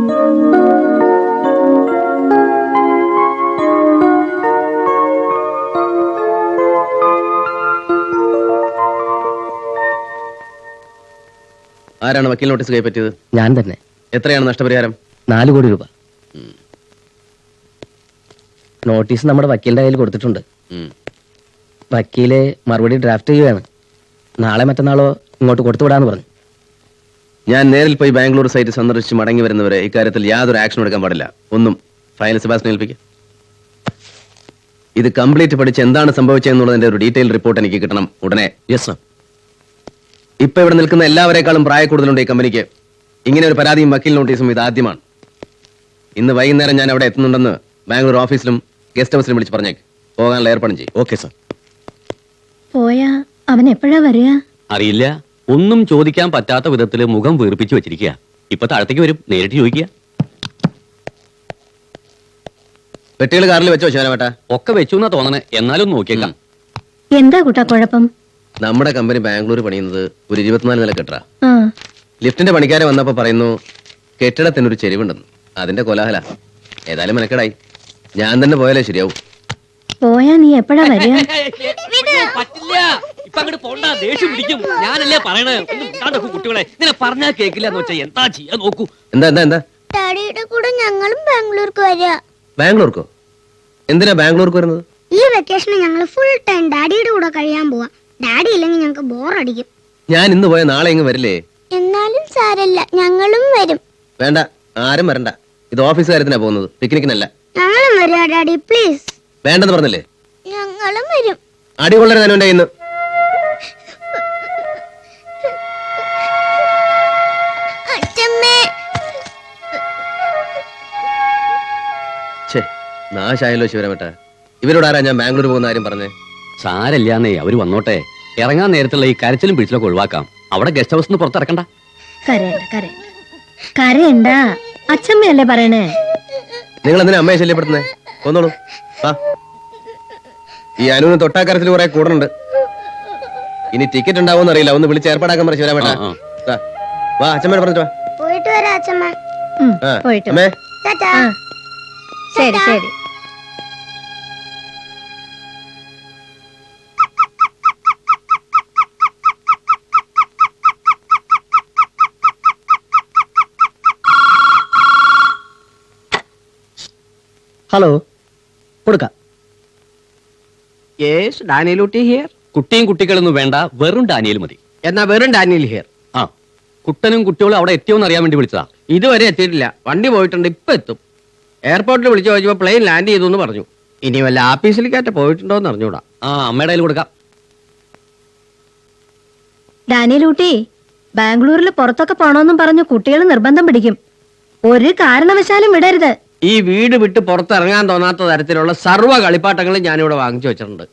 ആരാണ് വക്കീൽ നോട്ടീസ് കൈപ്പറ്റിയത്? ഞാൻ തന്നെ. എത്രയാണ് നഷ്ടപരിഹാരം? നാല് കോടി രൂപ. നോട്ടീസ് നമ്മുടെ വക്കീലിന്റെ കയ്യിൽ കൊടുത്തിട്ടുണ്ട്. വക്കീൽ മറുപടി ഡ്രാഫ്റ്റ് ചെയ്യുകയാണ്. നാളെ മറ്റന്നാളോ ഇങ്ങോട്ട് കൊടുത്തു വിടാന്ന് പറഞ്ഞു. ഞാൻ നേരിൽ പോയി ബാംഗ്ലൂർ സൈറ്റ് സന്ദർശിച്ച് മടങ്ങി വരുന്നവരെ ഇക്കാര്യത്തിൽ യാതൊരു ആക്ഷൻ എടുക്കാൻ പാടില്ല. ഒന്നും ഫയൽ സെബാസ്റ്റിനെ ഏൽപ്പിക്കുക ഇത് കംപ്ലീറ്റ് പഠിച്ച് എന്താണ് സംഭവിച്ചതെന്നുള്ളതിന്റെ ഒരു ഡീറ്റെയിൽ റിപ്പോർട്ട് എനിക്ക് കിട്ടണം. ഉടനെ. യെസ് സർ ഇപ്പൊ ഇവിടെ നിൽക്കുന്ന എല്ലാവരെക്കാളും പ്രായ കൂടുതലുണ്ട് ഈ കമ്പനിക്ക്. ഇങ്ങനെ ഒരു പരാതിയും വക്കീൽ നോട്ടീസും ഇത് ആദ്യമാണ്. ഇന്ന് വൈകുന്നേരം ഞാൻ അവിടെ എത്തുന്നുണ്ടെന്ന് ബാംഗ്ലൂർ ഓഫീസിലും ഗസ്റ്റ് ഹൗസിലും വിളിച്ച് പറഞ്ഞേക്ക്. പോകാനുള്ള ഏർപ്പാടും ചെയ്യും. ഓക്കെ സർ പോയാ അവൻ എപ്പോഴാ വരിക? അറിയില്ല. ഒന്നും ചോദിക്കാൻ പറ്റാത്ത വിധത്തിൽ മുഖം വീർപ്പിച്ചു വെച്ചിരിക്കുക ഇപ്പൊ താഴത്തേക്ക് വരും. നേരിട്ട് ചോദിക്കുക. പെട്ടികൾ കാറിൽ വെച്ചോ ശിവനവേട്ട ഒക്കെ വെച്ചു എന്നാ തോന്നണേ. എന്നാലും നോക്കിയേക്കാം. എന്താ കൂട്ടാ കുഴപ്പം? നമ്മുടെ കമ്പനി ബാംഗ്ലൂർ പണിയുന്നത് ഒരു ഇരുപത്തിനാല് നില കെട്ടറ ആ. ലിഫ്റ്റിന്റെ പണിക്കാരെ വന്നപ്പോ പറയുന്നു കെട്ടിടത്തിനൊരു ചെരിവുണ്ടെന്ന്. അതിന്റെ കോലാഹല. ഏതായാലും മെനക്കെടായി. ഞാൻ തന്നെ പോയാലേ ശരിയാവും. പോയാ നീ എപ്പോഴാ വരിക? ഇപ്പൊ അങ്ങോട്ട് പോണ്ട ദേഷ്യം പിടിക്കും. ഞാനല്ലേ പറയണേ ഒന്നും കുട്ടികളെ. ഇങ്ങനെ പറഞ്ഞാൽ കേക്കില്ല എന്ന് വെച്ചാൽ എന്താ ചെയ്യാ നോക്കൂ. എന്താ എന്താ എന്താ? ഡാഡിയുടെ കൂടെ ഞങ്ങളും ബാംഗ്ലൂർക്ക് വരാ. ബാംഗ്ലൂർക്കോ? എന്തിനാ ബാംഗ്ലൂർക്ക് വരുന്നത്? ഈ വെക്കേഷന് ഞങ്ങൾ ഫുൾ ടൈം ഡാഡിയുടെ കൂടെ കഴിയാൻ പോവാ. ഡാഡി ഇല്ലെങ്കിൽ ഞങ്ങൾക്ക് ബോറടിക്കും ഞാൻ ഇന്ന് പോയ നാളെ ഇങ്ങ് വരില്ലേ? എന്നാലും സാരല്ല ഞങ്ങളും വരും. വേണ്ട ആരും വരണ്ട. ഇത് ഓഫീസ് കാര്യത്തിനാ പോകുന്നത്. പിക്നിക്കിനല്ല. ഞങ്ങളും വരാ ഡാഡി പ്ലീസ് വേണ്ടെന്ന് പറഞ്ഞില്ലേ? ഞങ്ങളും വരും. അടി കൊള്ളരുത് ഇന്ന് നാശായല്ലോ ശിവരമേട്ട. ഇവരോട് ആരാ ഞാൻ ബാംഗ്ലൂർ പോകുന്ന കാര്യം പറഞ്ഞേ? സാരല്ലാന്നേ അവർ വന്നോട്ടെ. ഇറങ്ങാൻ നേരത്തുള്ള ഈ കരച്ചിലും പിടിച്ചിലൊക്കെ ഒഴിവാക്കാം. അവിടെ ഗസ്റ്റ് ഹൗസിൽ നിന്ന് പുറത്തിറക്കണ്ട. കരയണ്ട കരയണ്ട. കരയണ്ട. അച്ഛമ്മയല്ലേ പറയണേ? നിങ്ങൾ എന്തിനാ അമ്മയെ ശല്യപ്പെടുത്തുന്നേ? കൊന്നോളൂ. വാ. ഈ അനുവിന് തൊട്ടാക്കരത്തിൽ കുറെ കൂടുന്നുണ്ട്. ഇനി ടിക്കറ്റ് ഉണ്ടാവുമെന്ന് അറിയില്ല. ഒന്ന് വിളിച്ച് ഏർപ്പാടാക്കാൻ പറ ശിവരാമേട്ട. ആ. വാ. അച്ഛമ്മേടെ പറഞ്ഞിട്ട് വാ. പോയിട്ട് വരാം അച്ഛമ്മ. ഉം, ആ, പോയിട്ട് വാ. അമ്മേ. ആ. ശരി ശരി. ഹലോ കൊടുക്കാം. യെസ് ഡാനിയലൂട്ടി ഹിയർ കുട്ടിയും കുട്ടികളൊന്നും വേണ്ട വെറും ഡാനിയൽ മതി. എന്നാ വെറും ഡാനിയൽ ഹിയർ ആ കുട്ടനും കുട്ടികളും അവിടെ എത്തിയോന്ന് അറിയാൻ വേണ്ടി വിളിച്ചതാ. ഇതുവരെ എത്തിയിട്ടില്ല. വണ്ടി പോയിട്ടുണ്ട് ഇപ്പൊ എത്തും. എയർപോർട്ടിൽ വിളിച്ചു ചോദിച്ചപ്പോ പ്ലെയിൻ ലാൻഡ് ചെയ്തു എന്ന് പറഞ്ഞു. ഇനി വല്ല ആപ്പീസിലേക്കാറ്റ് പോയിട്ടുണ്ടോ എന്ന് അറിഞ്ഞൂടാ. ആ അമ്മയുടെ കയ്യിൽ കൊടുക്കാം. ഡാനിയലൂട്ടി ബാംഗ്ലൂരിൽ പുറത്തൊക്കെ പോണോന്നും പറഞ്ഞു കുട്ടികൾ നിർബന്ധം പിടിക്കും. ഒരു കാരണവശാലും വിടരുത്. ഈ വീട് വിട്ട് പുറത്തിറങ്ങാൻ തോന്നാത്ത തരത്തിലുള്ള സർവ കളിപ്പാട്ടങ്ങളും ഞാനിവിടെ വാങ്ങിച്ചു വെച്ചിട്ടുണ്ട്.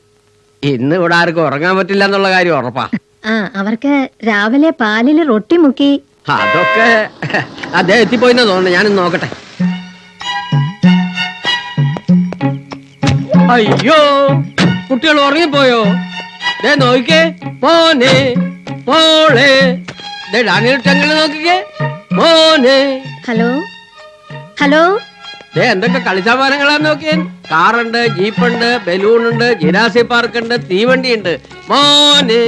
ഇന്ന് ഇവിടെ ആർക്കും ഉറങ്ങാൻ പറ്റില്ല എന്നുള്ള കാര്യം ഉറപ്പാ. ആ അവർക്ക് രാവിലെ പാലിൽ റൊട്ടി മുക്കി. അതൊക്കെ അദ്ദേഹം എത്തിപ്പോയിന്നാ തോന്നുന്നു. ഞാനും നോക്കട്ടെ. അയ്യോ കുട്ടികൾ ഉറങ്ങിപ്പോയോ? ദേ നോക്കിക്കേ പോനെ പോളെ ദേ ഡാനിയൽ ടെങ്കിൾ നോക്കിക്കേ മോനെ. ഹലോ? ഹലോ? ദേ എന്തൊക്കെ കളിസാമാനങ്ങളാ നോക്കിയൻ കാറുണ്ട് ജീപ്പുണ്ട് ബലൂൺ ഉണ്ട് ജിരാസി പാർക്ക് ഉണ്ട് തീവണ്ടി ഉണ്ട് മോനെ.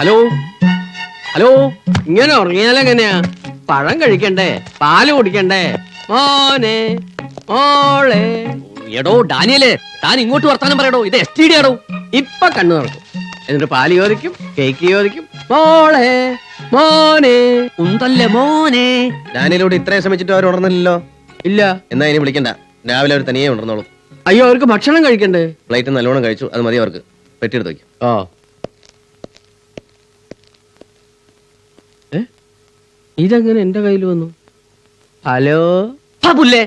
ഹലോ? ഹലോ? ഇങ്ങനെ ഉറങ്ങിയാലെങ്ങനെയാ പഴം കഴിക്കണ്ടേ? പാൽ കുടിക്കണ്ടേ? മോനെ. മോളെ. എടോ ഡാനിയലേ താൻ ഇങ്ങോട്ട് വർത്താനം പറയടോ. ഇത് എസ് ടി ഡി ആടോ. ഇപ്പൊ കണ്ണു തുറക്കും. എന്നിട്ട് പാൽ ചോദിക്കും കേക്ക് ചോദിക്കും. മോളെ മോനെ. ഉന്തല്ലേ മോനെ. ഞാനിലൂടെ ഇത്രയും ശ്രമിച്ചിട്ട് അവർ ഉണർന്നില്ലല്ലോ? ഇല്ല. എന്നാ ഇനി വിളിക്കണ്ട. രാവിലെ അവർ തനിയെ ഉണർന്നോളും. അയ്യോ അവർക്ക് ഭക്ഷണം കഴിക്കണ്ടേ? ഫ്ലൈറ്റ് നല്ലോണം കഴിച്ചു അത് മതി അവർക്ക്. പെട്ടിയെടുത്ത് വയ്ക്കും ആ. ഇതങ്ങനെ എന്റെ കയ്യിൽ വന്നു? ഹലോ? പുല്ലേ.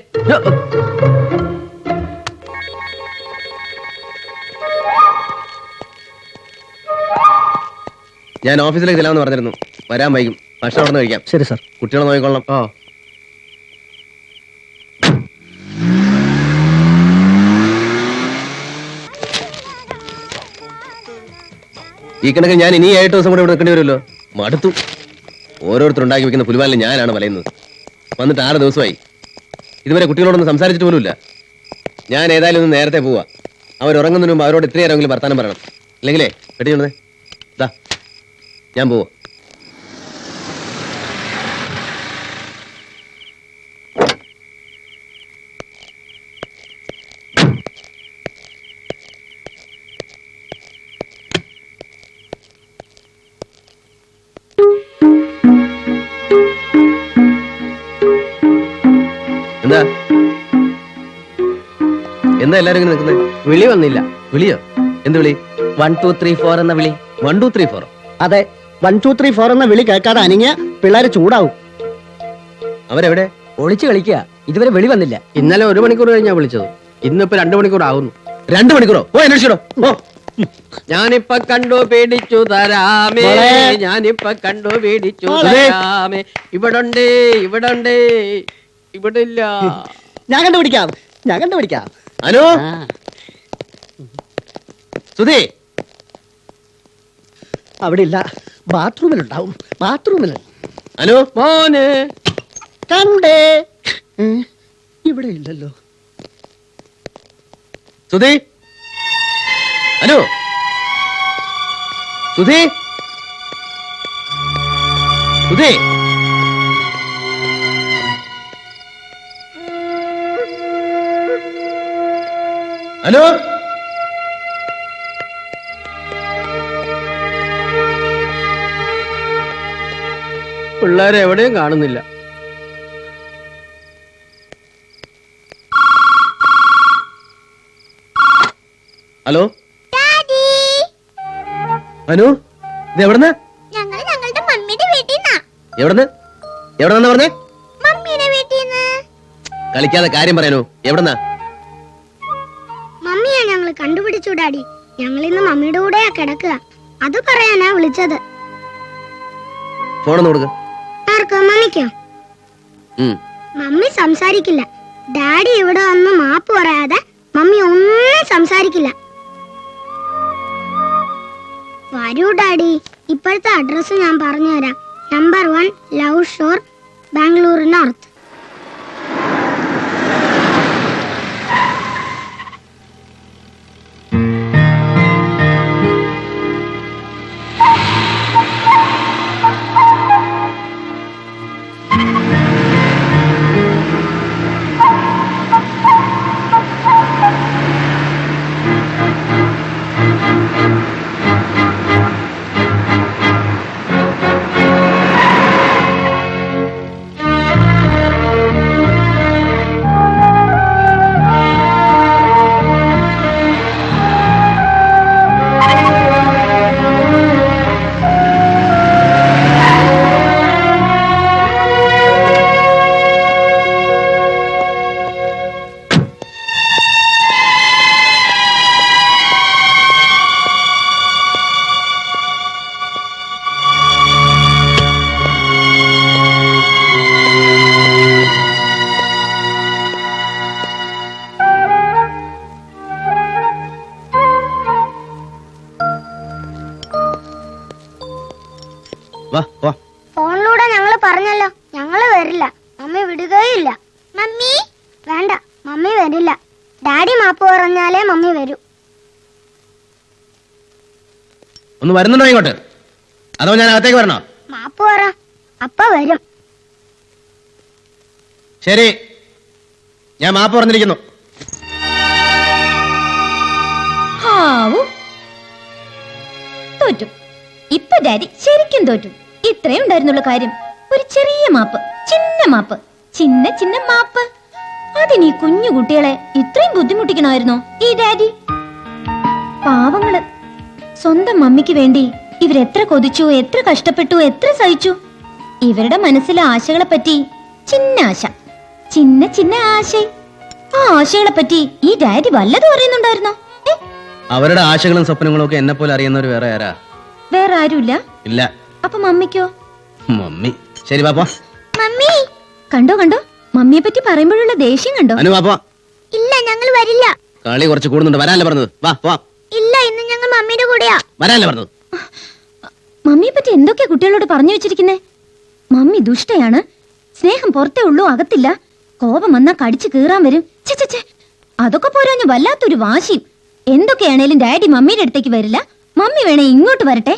ഞാൻ ഓഫീസിലേക്ക് ചെല്ലാമെന്ന് പറഞ്ഞിരുന്നു. വരാൻ വൈകും. ഭക്ഷണം അവിടെ നിന്ന് കഴിക്കാം. ശരി സാർ. കുട്ടികളെ നോക്കിക്കൊള്ളാം ആ. ഈ കണക്ക് ഞാൻ ഇനി ഏഴ് ദിവസം കൂടെ ഇവിടെ നിൽക്കേണ്ടി വരുമല്ലോ? മടുത്തു. ഓരോരുത്തർ ഉണ്ടാക്കി വെക്കുന്ന പുലിവാലിൽ ഞാനാണ് വലയുന്നത്. വന്നിട്ട് ആറ് ദിവസമായി. ഇതുവരെ കുട്ടികളോടൊന്നും സംസാരിച്ചിട്ട് പോലുമില്ല. ഞാൻ ഏതായാലും ഒന്ന് നേരത്തെ പോവാ. അവരുറങ്ങുന്നതിന് മുമ്പ് അവരോട് ഇത്രയേറെങ്കിലും വർത്താനം പറയണം. ഇല്ലെങ്കിലേ പെട്ടിയുണ്ടേ ദാ ഞാൻ പോവാ. എന്താ? എന്താ എല്ലാരും ഇങ്ങനെ നിൽക്കുന്നത് വിളി വന്നില്ല. വിളിയോ? എന്ത് വിളി? വൺ ടു ത്രീ ഫോർ എന്ന വിളി? വൺ ടു ത്രീ ഫോർ അതെ. വൺ ടു ത്രീ ഫോർ എന്ന വിളി കേൾക്കാതെ അനങ്ങിയ പിള്ളേര് ചൂടാവും. അവരെവിടെ? ഒളിച്ചു കളിക്കുക. ഇതുവരെ വെളി വന്നില്ല. ഇന്നലെ ഒരു മണിക്കൂർ കഴിഞ്ഞാ വിളിച്ചത്. ഇന്നിപ്പോ രണ്ടു മണിക്കൂർ ആവുന്നു. രണ്ടു മണിക്കൂറോ? ഓ അന്വേഷിച്ചോ ഓ. ഞാനിപ്പ കണ്ടു പേടിച്ചു തരാമേ. ഞാനിപ്പൊ കണ്ടു പേടിച്ചു. തരാമേ. ഇവിടണ്ടേ ഇവിടണ്ടേ. ഇവിടെ ഇല്ല ഞാൻ കണ്ടുപിടിക്കാം. ഞാൻ കണ്ടുപിടിക്കാം. അനു? സുധീ സുധി. അവിടെ ഇല്ല ബാത്റൂമിലുണ്ടാവും. ബാത്റൂമിൽ. ഹലോ? മോനെ. കണ്ടേ ഇവിടെ ഇല്ലല്ലോ. സുധി? ഹലോ? സുധി? സുധി? അനു പിള്ളേരെ എവിടെയും കാണുന്നില്ല. ഹലോ? അനു ഇത് എവിടുന്ന്? ഞങ്ങൾ ഞങ്ങളുടെ മമ്മിയുടെ വീട്ടിൽ നിന്നാ എവിടുന്ന്? എവിടെന്നാ പറഞ്ഞേ? മമ്മിയുടെ വീട്ടിൽ നിന്ന് കളിക്കാതെ കാര്യം പറയാനോ? എവിടെന്നാ? മമ്മിയാ ഞങ്ങൾ കണ്ടുപിടിച്ചു ഡാഡി. ഞങ്ങൾ ഇന്ന് മമ്മിയുടെ കൂടെയാ കിടക്കുക. അത് പറയാനാ വിളിച്ചത്. ഫോണൊന്ന് കൊടുക്ക. ആർക്കോ മമ്മിക്കോ. മമ്മി സംസാരിക്കില്ല. ഡാഡി ഇവിടെ വന്ന് മാപ്പ് പറയാതെ മമ്മി ഒന്നും സംസാരിക്കില്ല. വരൂ ഡാഡി. ഇപ്പോഴത്തെ അഡ്രസ്സ് ഞാൻ പറഞ്ഞുതരാം. Number one love shore Bangalore north ഒന്ന് വരുന്നുണ്ടോ ഇങ്ങോട്ട്? അതോ ഞാൻ അകത്തേക്ക് വരണോ? മാപ്പ് പറ. അപ്പ വരും. ശരി. ഞാൻ മാപ്പ് പറഞ്ഞിരിക്കുന്നു. ഹാവു. തോറ്റു. ഇപ്പൊ ഡാഡി ശരിക്കും തോറ്റു. ഇത്രയും ഉണ്ടായിരുന്നുള്ള കാര്യം. ഒരു ചെറിയ മാപ്പ്. ചിന്ന മാപ്പ്. ചിന്ന ചിന്ന മാപ്പ്. അതിന് ഈ കുഞ്ഞു കുട്ടികളെ ഇത്രയും ബുദ്ധിമുട്ടിക്കണമായിരുന്നോ ഈ ഡാഡി? പാവങ്ങൾ. സ്വന്തം മമ്മിക്ക് വേണ്ടി ഇവരെത്ര കൊതിച്ചു എത്ര കഷ്ടപ്പെട്ടു എത്ര സഹിച്ചു. ഇവരുടെ മനസ്സിലെ ആശകളെ പറ്റി ചിന്ന ആശ. ചിന്ന ചിന്ന ആശ. ആ ആശകളെ പറ്റി ഈ ഡാഡി വല്ലതും അറിയുന്നുണ്ടായിരുന്നോ? അവരുടെ ആശകളും സ്വപ്നങ്ങളും ഒക്കെ എന്നെ പോലെ അറിയുന്നവർ വേറെ ആരാ? വേറെ ആരുമില്ല? ഇല്ല. അപ്പൊ മമ്മിക്കോ? മമ്മി. ശരി പാപ്പ. മമ്മി! കണ്ടോ കണ്ടോ? മമ്മിയെ പറ്റി പറയുമ്പോഴുള്ള ദേഷ്യം കണ്ടോ? അനു പാപ്പ. ഇല്ല ഞങ്ങൾ വരില്ല. കളി കുറച്ച് കൂടുന്നുണ്ട്. വരാനല്ലേ പറഞ്ഞത്? വാ വാ. ഇല്ല ഇന്ന് ഞങ്ങൾ മമ്മിയുടെ കൂടെയാ. വരാനല്ലേ പറഞ്ഞത്? മമ്മിയെ പറ്റി എന്തൊക്കെയാ കുട്ടികളോട് പറഞ്ഞു വെച്ചിരിക്കുന്നേ? മമ്മി ദുഷ്ടയാണ്. സ്നേഹം പുറത്തേ ഉള്ളൂ അകത്തില്ല. കോപം വന്നാ കടിച്ചു കീറാൻ വരും. അതൊക്കെ പോരാഞ്ഞു വല്ലാത്തൊരു വാശിയും. എന്തൊക്കെയാണേലും ഡാഡി മമ്മിയുടെ അടുത്തേക്ക് വരില്ല. മമ്മി വേണേ ഇങ്ങോട്ട് വരട്ടെ.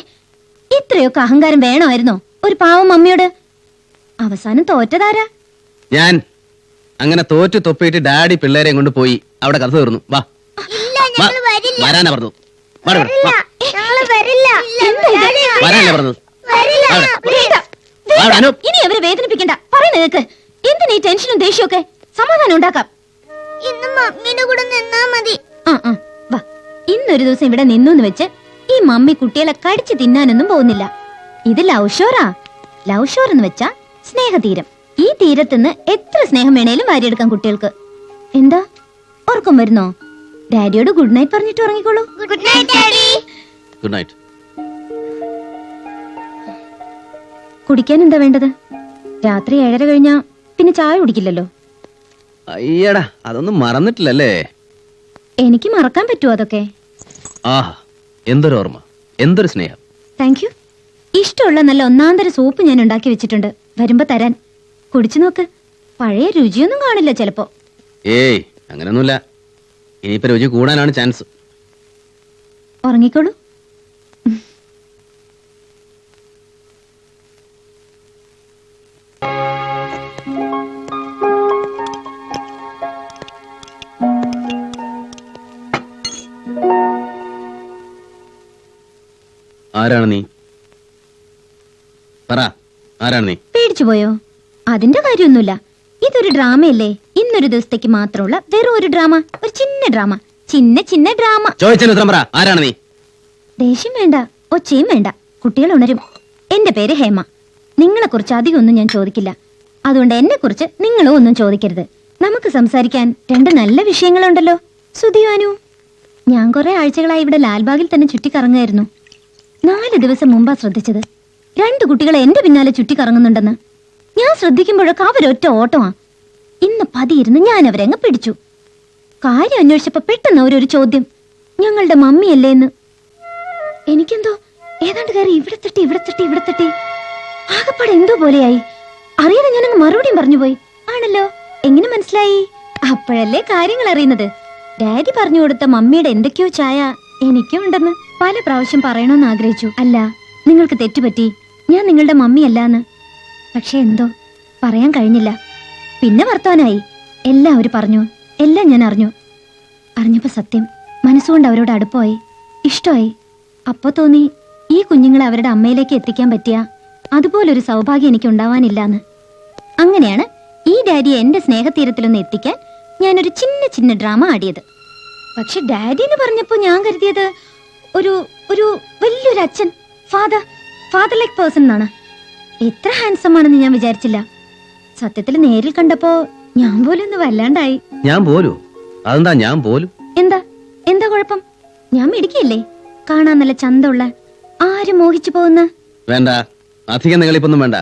ഇത്രയൊക്കെ അഹങ്കാരം വേണമായിരുന്നോ? ഒരു പാവം മമ്മിയോട്? അവസാനം തോറ്റതാരാ? ഞാൻ. അങ്ങനെ തോറ്റു തൊപ്പിയിട്ട് ഡാഡി പിള്ളേരെയും കൊണ്ട് പോയി അവിടെ കഥ തീർന്നു. വാ. വരാനാ പറഞ്ഞു വരാനല്ലേ. അനു. ഇനി അവരെ വേദനിപ്പിക്കണ്ട. പറയുന്ന നിനക്ക് എന്തിനാ ഈ ടെൻഷനും ദേഷ്യമൊക്കെ സമാധാനം ഉണ്ടാക്കാം. ഇന്ന് മമ്മിയുടെ കൂടെ നിന്നാ മതി. വാ. ഇന്നൊരു ദിവസം ഇവിടെ നിന്നു എന്ന് വെച്ച് ഈ മമ്മി കുട്ടികളെ കടിച്ചു തിന്നാനൊന്നും പോകുന്നില്ല. ഇത് ലവ് ഷോറാ. ലവ് ഷോർ എന്ന് വെച്ചാ സ്നേഹതീരം. ഈ തീരത്തുനിന്ന് എത്ര സ്നേഹം വേണേലും വാരിയെടുക്കാം കുട്ടികൾക്ക്. എന്താ? ഉറക്കം വരുന്നോ? ഡാഡിയോട് ഗുഡ് നൈറ്റ് പറഞ്ഞിട്ട് ഉറങ്ങിക്കോളൂ. Good night daddy. Good night. കുടിക്കാൻ എന്താ വേണ്ടത്? രാത്രി ഏഴര കഴിഞ്ഞാ പിന്നെ ചായ കുടിക്കില്ലല്ലോ. അയ്യടാ അതൊന്നും മറന്നിട്ടില്ലല്ലേ? എനിക്ക് മറക്കാൻ പറ്റുമോ അതൊക്കെ? ആഹാ എന്തൊരു ഓർമ്മ എന്തൊരു സ്നേഹം. താങ്ക് യു ഇഷ്ടമുള്ള നല്ല ഒന്നാന്തര സൂപ്പ് ഞാൻ ഉണ്ടാക്കി വെച്ചിട്ടുണ്ട്. വരുമ്പോ തരാൻ. കുടിച്ചു നോക്ക്. പഴയ രുചിയൊന്നും കാണില്ല ചിലപ്പോ. ഏയ് അങ്ങനൊന്നുമില്ല ഇനിയിപ്പോ രുചി കൂടാനാണ് ചാൻസ് ഉറങ്ങിക്കോളൂ. ആരാണ് നീ? പറ ആരാണ് നീ? പേടിച്ചു പോയോ? അതിന്റെ കാര്യമൊന്നുമില്ല. ഇതൊരു ഡ്രാമയല്ലേ? ഇന്നൊരു ദിവസത്തേക്ക് മാത്രമുള്ള വെറും ഒരു ഡ്രാമ. ചിന്ന ഡ്രാമ. ചിന്ന ചിന്ന ഡ്രാമ. ചോദിച്ചതിന് ഉത്തരം പറ. ആരാണ് നീ? ദേഷ്യം വേണ്ട. ഒച്ചയും വേണ്ട. കുട്ടികൾ ഉണരും. എന്റെ പേര് ഹേമ. നിങ്ങളെ കുറിച്ച് അധികം ഒന്നും ഞാൻ ചോദിക്കില്ല. അതുകൊണ്ട് എന്നെ കുറിച്ച് നിങ്ങളും ഒന്നും ചോദിക്കരുത്. നമുക്ക് സംസാരിക്കാൻ രണ്ട് നല്ല വിഷയങ്ങളുണ്ടല്ലോ. സുധിയാനു ഞാൻ കുറെ ആഴ്ചകളായി ഇവിടെ ലാൽബാഗിൽ തന്നെ ചുറ്റിക്കറങ്ങായിരുന്നു നാല് ദിവസം മുമ്പാ ശ്രദ്ധിച്ചത്. രണ്ട് കുട്ടികൾ എന്റെ പിന്നാലെ ചുറ്റിക്കറങ്ങുന്നുണ്ടെന്ന്. ഞാൻ ശ്രദ്ധിക്കുമ്പോഴൊക്കെ അവരൊറ്റ ഓട്ടമാ. ഇന്ന് പതിയിരുന്ന് ഞാൻ അവരങ്ങ് പിടിച്ചു. കാര്യം അന്വേഷിച്ചപ്പോ പെട്ടെന്ന് അവരൊരു ചോദ്യം. ഞങ്ങളുടെ മമ്മിയല്ലേ എന്ന് എനിക്കെന്തോ ഏതാണ്ട് കയറി ഇവിടെ തട്ടി ഇവിടെ തട്ടി ഇവിടെ തട്ടി. ആകപ്പാടെ എന്തോ പോലെയായി. അറിയാതെ ഞാനങ്ങ് മറുപടിയും പറഞ്ഞു പോയി ആണല്ലോ എങ്ങനെ മനസ്സിലായി? അപ്പോഴല്ലേ കാര്യങ്ങൾ അറിയുന്നത്. ഡാഡി പറഞ്ഞു കൊടുത്ത മമ്മിയുടെ എന്തൊക്കെയോ ചായ എനിക്കും ഉണ്ടെന്ന് പല പ്രാവശ്യം പറയണമെന്ന് ആഗ്രഹിച്ചു. അല്ല നിങ്ങൾക്ക് തെറ്റുപറ്റി. ഞാൻ നിങ്ങളുടെ മമ്മിയല്ലാന്ന്. പക്ഷെ എന്തോ പറയാൻ കഴിഞ്ഞില്ല. പിന്നെ വർത്താനായി. എല്ലാവരും പറഞ്ഞു. എല്ലാം ഞാൻ അറിഞ്ഞു. അറിഞ്ഞപ്പോൾ സത്യം മനസ്സുകൊണ്ട് അവരോട് അടുപ്പമായി ഇഷ്ടമായി. അപ്പോൾ തോന്നി ഈ കുഞ്ഞുങ്ങളെ അവരുടെ അമ്മയിലേക്ക് എത്തിക്കാൻ പറ്റിയ അതുപോലൊരു സൗഭാഗ്യം എനിക്ക് ഉണ്ടാവാനില്ലാന്ന്. അങ്ങനെയാണ് ഈ ഡാഡിയെ എന്റെ സ്നേഹതീരത്തിലൊന്ന് എത്തിക്കാൻ ഞാനൊരു ചിന്ന ചിന്ന ഡ്രാമ ആടിയത്. പക്ഷെ ഡാഡി എന്ന് പറഞ്ഞപ്പോ ഞാൻ കരുതിയത് ഒരു ഒരു വലിയൊരു അച്ഛൻ ഫാദർ ഫാദർ ലൈക്ക് പേഴ്സൺ എന്നാണ്. എത്ര ഹാൻസം ആണെന്ന് ഞാൻ വിചാരിച്ചില്ല. സത്യത്തിൽ നേരിൽ കണ്ടപ്പോ ഞാൻ പോലും ഒന്ന് വല്ലാണ്ടായി. ഞാൻ പോലു. അതെന്താ ഞാൻ പോലും? എന്താ? എന്താ കുഴപ്പം? ഞാൻ മിടിക്കില്ലേ കാണാൻ നല്ല ചന്തമുള്ള ആരും മോഹിച്ചു പോകുന്ന? വേണ്ട. അധികം നിങ്ങളിപ്പൊന്നും വേണ്ട.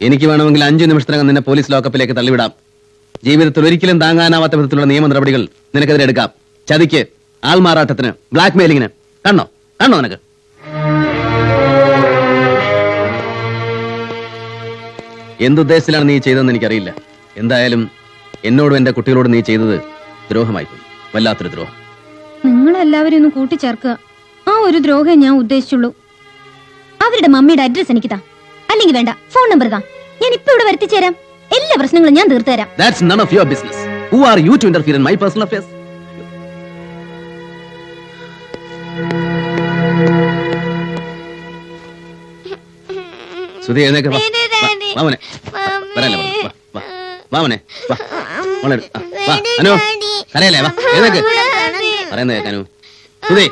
എനിക്ക് വേണമെങ്കിൽ അഞ്ചു നിമിഷത്തിനകം നിന്നെ പോലീസ് ലോക്കപ്പിലേക്ക് തള്ളിവിടാം. ജീവിതത്തിൽ ഒരിക്കലും താങ്ങാനാവാത്ത വിധത്തിലുള്ള നിയമ നടപടികൾ നിനക്കെതിരെ എടുക്കാം. ചതിക്ക് ആൾമാറാട്ടത്തിന് ബ്ലാക്ക് മെയിലിങ്ങിന് കണ്ടോ കണ്ണോ നിനക്ക്? എന്തുദ്ദേശത്തിലാണ് നീ ചെയ്തതെന്ന് എനിക്കറിയില്ല. എന്തായാലും എന്നോടും എന്റെ കുട്ടികളോട് നീ ചെയ്തത് ദ്രോഹമായി പോയി വല്ലാത്തൊരു ദ്രോഹം. നിങ്ങളെല്ലാവരും ഒന്ന് കൂട്ടിച്ചേർക്കുക. ആ ഒരു ദ്രോഹം ഞാൻ ഉദ്ദേശിച്ചുള്ളൂ. അവരുടെ മമ്മിയുടെ അഡ്രസ് എനിക്ക് താ അല്ലെങ്കിൽ വേണ്ട ഫോൺ നമ്പർ താ ഞാൻ ഇപ്പൊ ഇവിടെ വരുത്തിച്ചേരാം. എല്ലാ പ്രശ്നങ്ങളും ഞാൻ തീർത്തു തരാം. That's none of your business who are you to interfere in my personal affairs Sudhi എഴുന്നേക്ക്. വാ. വാ. വാ മോനെ. വാ, വരാല്ലേ വാ, വാ, വാ. വാ മോനെ. വാ. മോളെ അനു. കരയല്ലേ? വാ ഏതൊക്കെ? പറയുന്നത് കേൾക്കാനു. സുധി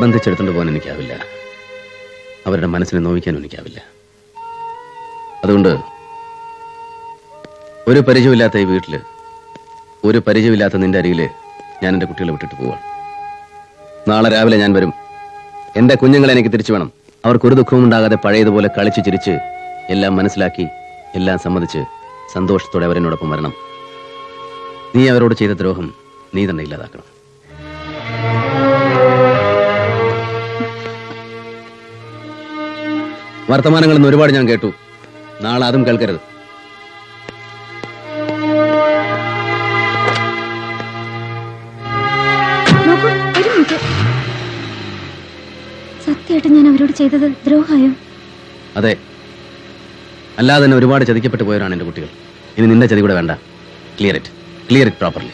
നിർബന്ധിച്ചെടുത്തോണ്ട് പോകാൻ എനിക്കാവില്ല. അവരുടെ മനസ്സിനെ നോവിക്കാനും എനിക്കാവില്ല. അതുകൊണ്ട് ഒരു പരിചയമില്ലാത്ത ഈ വീട്ടിൽ ഒരു പരിചയമില്ലാത്ത നിന്റെ അരികിൽ ഞാൻ എന്റെ കുട്ടികളെ വിട്ടിട്ട് പോവാണ്. നാളെ രാവിലെ ഞാൻ വരും. എന്റെ കുഞ്ഞുങ്ങളെ എനിക്ക് തിരിച്ചു വേണം. അവർക്കൊരു ദുഃഖവും ഉണ്ടാകാതെ പഴയതുപോലെ കളിച്ച് ചിരിച്ച് എല്ലാം മനസ്സിലാക്കി എല്ലാം സമ്മതിച്ച് സന്തോഷത്തോടെ അവരെന്നോടൊപ്പം വരണം. നീ അവരോട് ചെയ്ത ദ്രോഹം നീ തന്നെ ഇല്ലാതാക്കണം. വർത്തമാനങ്ങളിൽ നിന്ന് ഒരുപാട് ഞാൻ കേട്ടു. നാളെ അതും കേൾക്കരുത്. സത്യമായിട്ട് ഞാൻ അവരോട് ചെയ്തത് ദ്രോഹമായോ അതെ. അല്ലാതെ തന്നെ ഒരുപാട് ചതിക്കപ്പെട്ടു പോയവരാണ് എന്റെ കുട്ടികൾ. ഇനി നിന്റെ ചതി കൂടെ വേണ്ട. Clear it clear it properly